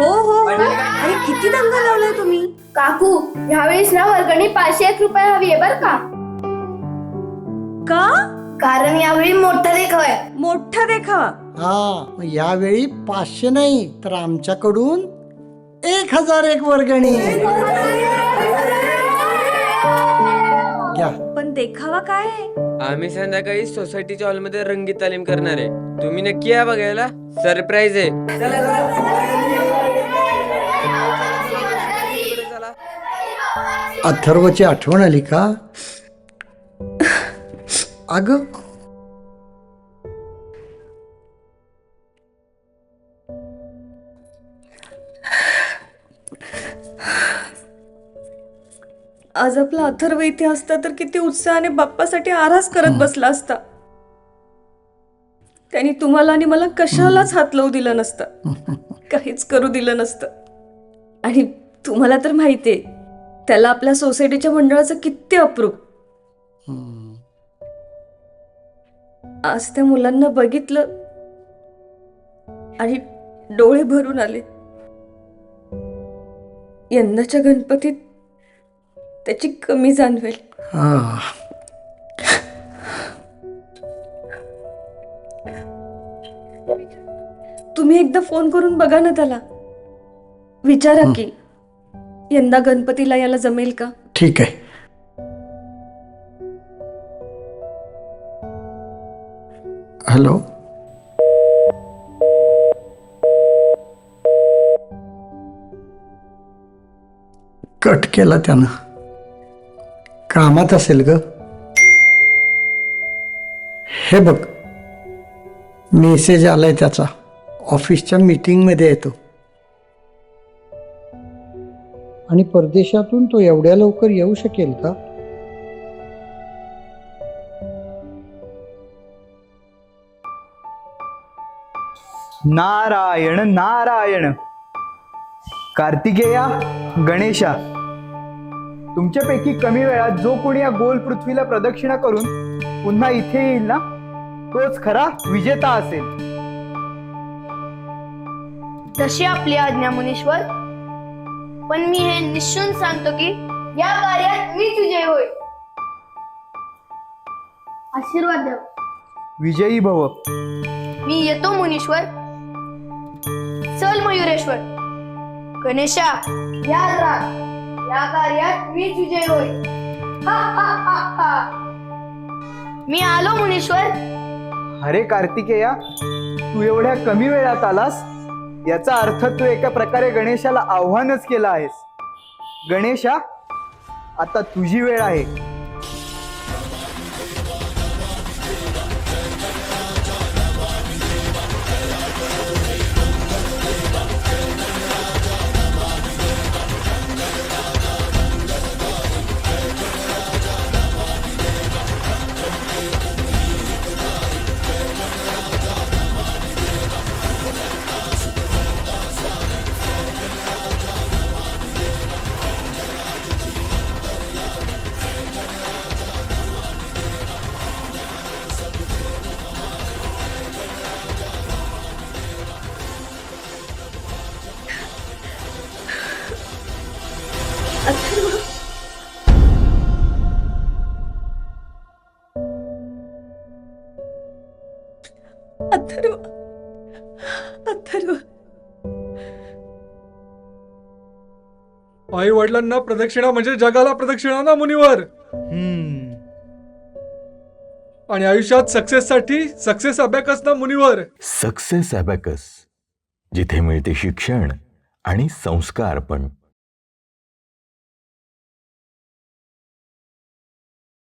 हो हो हो. अरे किती दंगा लावलाय तुम्ही? काकू ह्यावेळेस ना वर्गणी पाचशे एक रुपये हवी आहे बर का? का? कारण यावेळी मोठा देखाव आहे. मोठा देखावा? हा मग यावेळी पाचशे नाही तर आमच्याकडून एक हजार एक वर्गणी. घ्या. पण देखावा काय आहे? आम्ही संध्याकाळी सोसायटीच्या हॉलमध्ये रंगीत तालीम करणार आहे. तुम्ही नक्की या बघायला. सरप्राईज आहे. अथर्वची आठवण आली का? अग आज आपला अथर्व इथे असता तर किती उत्साहाने बाप्पासाठी आरास करत बसला असता. त्यांनी तुम्हाला आणि मला कशालाच हात लावू दिलं नसतं. काहीच करू दिलं नसतं. आणि तुम्हाला तर माहितीये त्याला आपल्या सोसायटीच्या मंडळाचं किती अप्रूप. आज त्या मुलांना बघितलं आणि डोळे भरून आले. यंदाच्या गणपतीत त्याची कमी जाणवेल हा तुम्ही एकदा फोन करून बघा ना त्याला. विचारा की यंदा गणपतीला याला जमेल का? ठीक आहे. हॅलो? कट केला त्यानं. कामात असेल ग. हे बघ मेसेज आलाय त्याचा. ऑफिसच्या मीटिंगमध्ये येतो. आणि परदेशातून तो एवढ्या लवकर येऊ शकेल का? नारायण नारायण. कार्तिकेया गणेशा. तुमच्यापैकी कमी वेळात जो कोणी या गोल पृथ्वीला प्रदक्षिणा करून पुन्हा इथे येईल ना तोच खरा विजेता असेल. तशी आपली आज्ञा मुनीश्वर. पण मी हे निश्चून सांगतो की या कार्यात मी तुझे होय आशीर्वाद द्या. विजयी भव. मी येतो मुनीश्वर. चल मयुरेश्वर. गणेशा याद राख. या कार्यात मी विजय होय. मी आलो मुनीश्वर. अरे कार्तिकेया तू एवढ्या कमी वेळात आलास? याचा अर्थ तू एका प्रकारे गणेशाला आव्हानच केलं आहेस. गणेशा आता तुझी वेळ आहे. अथर्व अथर्व आई वडिलांना प्रदक्षिणा म्हणजे जगाला प्रदक्षिणा ना मुनीवर. हम्म. आणि आयुष्यात सक्सेस साठी सक्सेस अभ्याकच ना मुनीवर. सक्सेस ॲबॅकस जिथे मिळते शिक्षण आणि संस्कार पण.